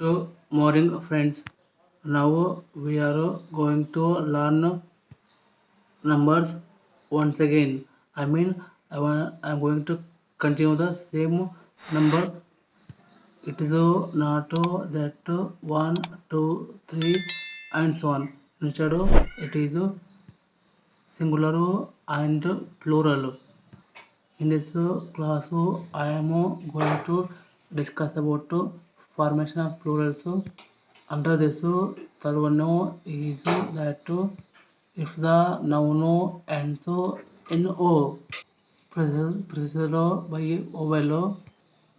Good morning friends. Now we are going to learn numbers once again. I mean I want, I'm going to continue the same number. It is not that one, two, three and so on. Instead it is singular and plural. In this class I am going to discuss about formation of plurals under this third one is that if the noun and so N O preceded by vowel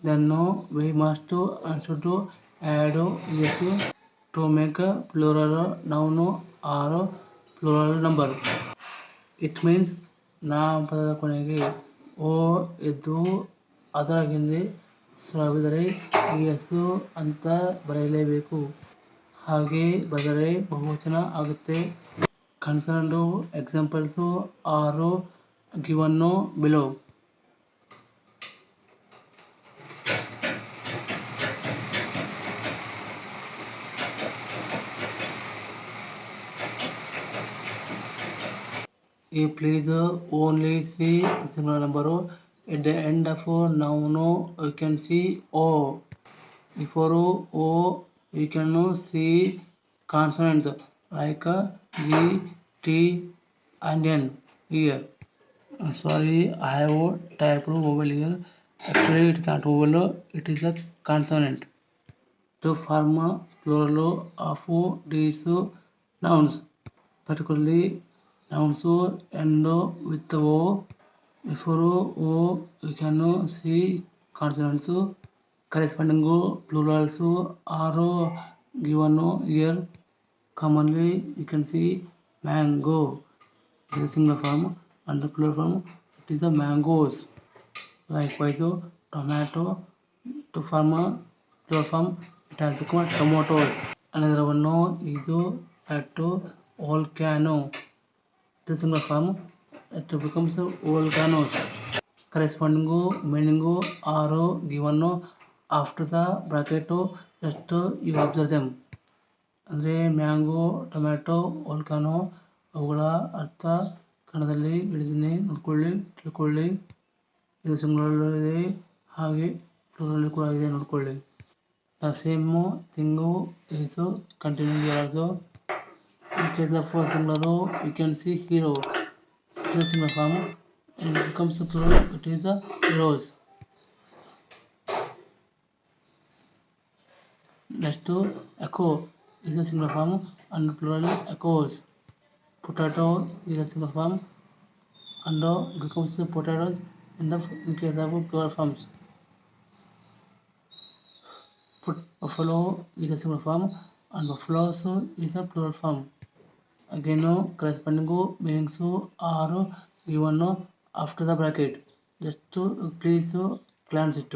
then we must and add this to make plural noun or plural number it means నా పద కొనేది ఓ ఎద్దు అదరగింది ಹಿಂದೆ ಈ ಹೆಸರು ಅಂತ ಬರೆಯಲೇಬೇಕು. ಹಾಗೆ ಬರೆದರೆ ಬಹುವಚನ ಆಗುತ್ತೆ. Concerned examples, are, given, below. ಈ please only see singular number. At the end of noun, you can see O. Before O, you can see consonants like G, T, and N here. Uh, sorry, I have typed vowel here. Actually, it is not vowel, it is a consonant. To form a plural of these nouns, particularly nouns end with O. Before O, you can see consonants. Corresponding plurals are given here. Commonly, you can see mango. This is singular form and the plural form it is the mangoes. Likewise, tomato to form plural form it has become tomatoes. Another one is that volcano. The singular form it becomes volcanoes. Corresponding meaning are given after the bracket just you observe them. ಅಂದರೆ mango tomato volcano ಅವುಗಳ ಅರ್ಥ ಕನ್ನಡದಲ್ಲಿ ಹಿಡಿದಿನಿ ನೋಡ್ಕೊಳ್ಳಿ ತಿಳ್ಕೊಳ್ಳಿ ಇದು ಇದೆ ಹಾಗೆ ಪ್ಲೂರಲ್ಲಿ ಕೂಡ ಇದೆ ನೋಡ್ಕೊಳ್ಳಿ the same thing is continuing here also in case of singular you can see hero it is singular form and it becomes a plural it is the heroes next echo is a singular form and plural echoes potato is a singular form and it becomes potatoes in the in case of plural forms Put, buffalo is a singular form and buffaloes is a plural form again corresponding meanings are given after the bracket just to please glance it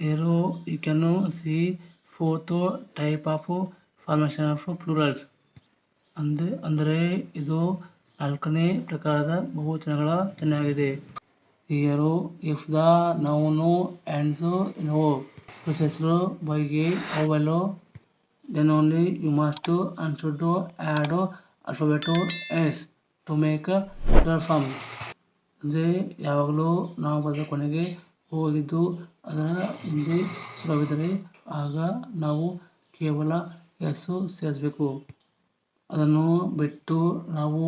here you can see fourth type of formation of plurals ಅಂದ್ರೆ ಅಂದರೆ ಇದು ನಾಲ್ಕನೇ ಪ್ರಕಾರದ ಬಹುವಚನಗಳ ಚೆನ್ನಾಗಿದೆ here if no process O processed by a vowel then only you must and to add alphabet S to make plural form ಅಂದರೆ ಯಾವಾಗಲೂ ನಾವು ಬರೆದ ಕೊನೆಗೆ ಹೋಗಿದ್ದು ಅದರ ಹಿಂದೆ ಸುಲಭವಿದ್ದರೆ ಆಗ ನಾವು ಕೇವಲ ಎಸ್ಸು ಸೇರಿಸಬೇಕು. ಅದನ್ನು ಬಿಟ್ಟು ನಾವು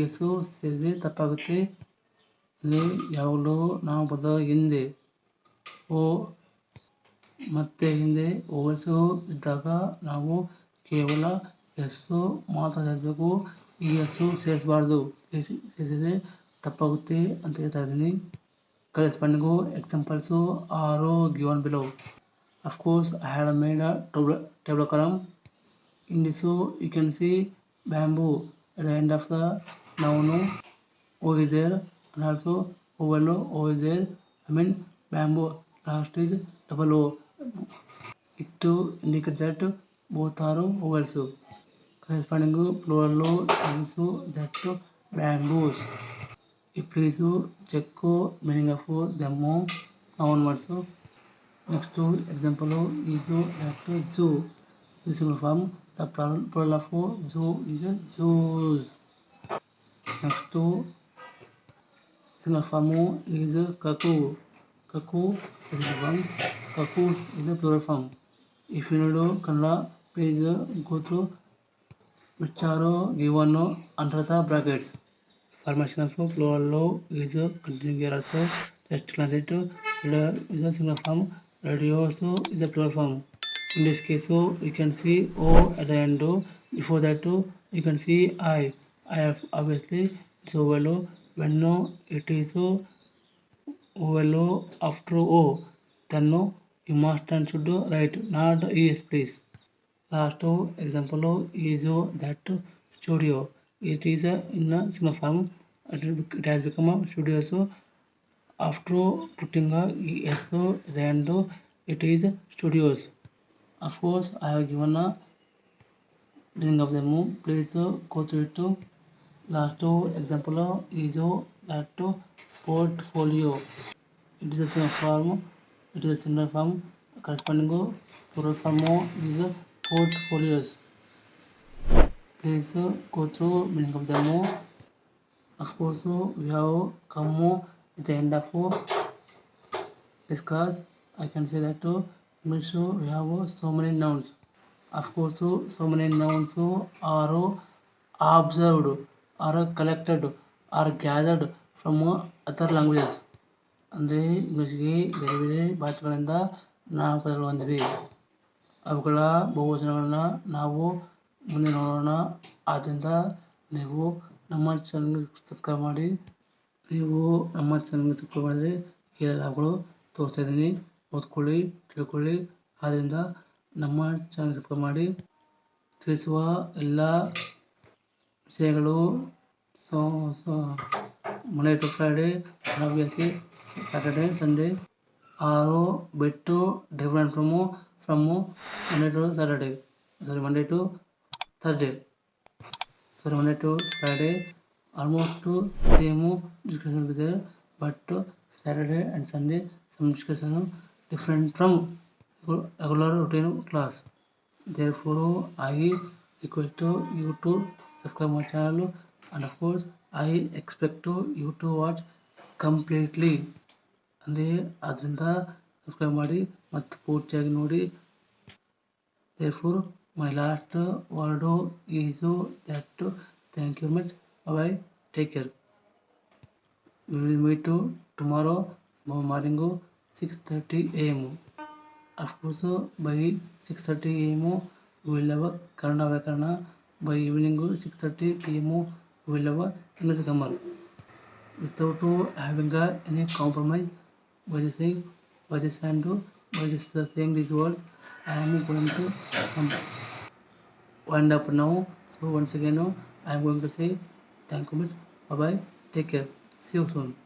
ಎಸ್ಸು ಸೇರಿದರೆ ತಪ್ಪಾಗುತ್ತೆ. ಅಂದರೆ ಯಾವಾಗಲೂ ನಾವು ಬರೆದ ಹಿಂದೆ ಓ ಮತ್ತೆ ಹಿಂದೆ ಓಸು ಇದ್ದಾಗ ನಾವು ಕೇವಲ ಎಸ್ಸು ಮಾತ್ರ ಸೇರಿಸಬೇಕು ಈ ಎಸ್ಸು ಸೇರಿಸಬಾರ್ದು ಸೇರಿಸಿ ಸೇರಿಸಿದರೆ ತಪ್ಪಾಗುತ್ತೆ ಅಂತ ಹೇಳ್ತಾ ಇದ್ದೀನಿ corresponding examples are given below of course I had made a table, table column in this you can see bamboo at the end of the noun over there and also overlo over there I mean bamboo last is double O it to indicate that both are vowels corresponding plural is that bamboos please check meaning of them noun words Next to example is that zoo. In single form, the plural of zoo is zoos. Next to single form is cuckoo. Cuckoo is one. Cuckoos is a plural form. If you know Kannada, please go through which are given under the brackets. Formation of plural is continuing here also. Just glance it. Is a single form. Radio also is a plural form. In this case, so you can see O at the end. Before that, you can see I. I have obviously so well when no it is so well after O. Then no you must and should write not es please. Last example is that studio. It is in a single form. It has become a studio. So after putting a es at the end, it is studios. Of course, I have given a meaning of them. Please uh, go through it. Last example is that portfolio. It is a single form. It is a single form. Corresponding plural form is portfolios. Please go through meaning of them. Of course, we have come at the end of this class. I can say that English we have so many nouns. Of course, so many nouns are observed, are collected, are gathered from other languages. ಅಂದರೆ ಇಂಗ್ಲೀಷ್ಗೆ ಬೇರೆ ಬೇರೆ ಭಾಷೆಗಳಿಂದ ನಾಮಪದಗಳು ಬಂದಿವೆ ಅವುಗಳ ಬಹುವಚನಗಳನ್ನ ನಾವು ಮುಂದೆ ನೋಡೋಣ. ಆದ್ದರಿಂದ ನೀವು ನಮ್ಮ ಚಾನಲ್ಗೆ ಸಬ್ಸ್ಕ್ರೈಬ್ ಮಾಡಿ ನೀವು ನಮ್ಮ ಚಾನಲ್ಗೆ ಸಬ್ಸ್ಕ್ರೈಬ್ ಮಾಡಿದರೆ ಈ ಲಾಭಗಳು ತೋರಿಸ್ತಾ ಇದ್ದೀನಿ. ಓದ್ಕೊಳ್ಳಿ ತಿಳ್ಕೊಳ್ಳಿ. ಆದ್ದರಿಂದ ನಮ್ಮ ಚಾನಲ್ ಸಬ್ಸ್ಕ್ರೈಬ್ ಮಾಡಿ ತಿಳಿಸುವ ಎಲ್ಲ ವಿಷಯಗಳು so so Monday to Friday obviously Saturday, are ಬಿಟ್ಟು to different from from Monday to Saturday. Sorry, Monday to Thursday. Sorry, Monday to Friday. Almost to same discussion will be there, but Saturday and Sunday some discussion different from regular routine class. Therefore, I request you to subscribe my channel and of course I expect you to watch completely ಅಂದರೆ ಅದರಿಂದ subscribe ಮಾಡಿ ಮತ್ತು ಪೂರ್ತಿಯಾಗಿ ನೋಡಿ therefore my last word is that thank you much bye take care we will meet tomorrow morning 6:30 am of course by 6:30 am we will have kannada ವ್ಯಾಕರಣ by evening 6:30 pm we will have english grammar without having uh, any compromise by the saying by this and by this uh, saying these words? I am going to um, wind up now. So once again uh, i am going to say thank you much bye bye take care. See you soon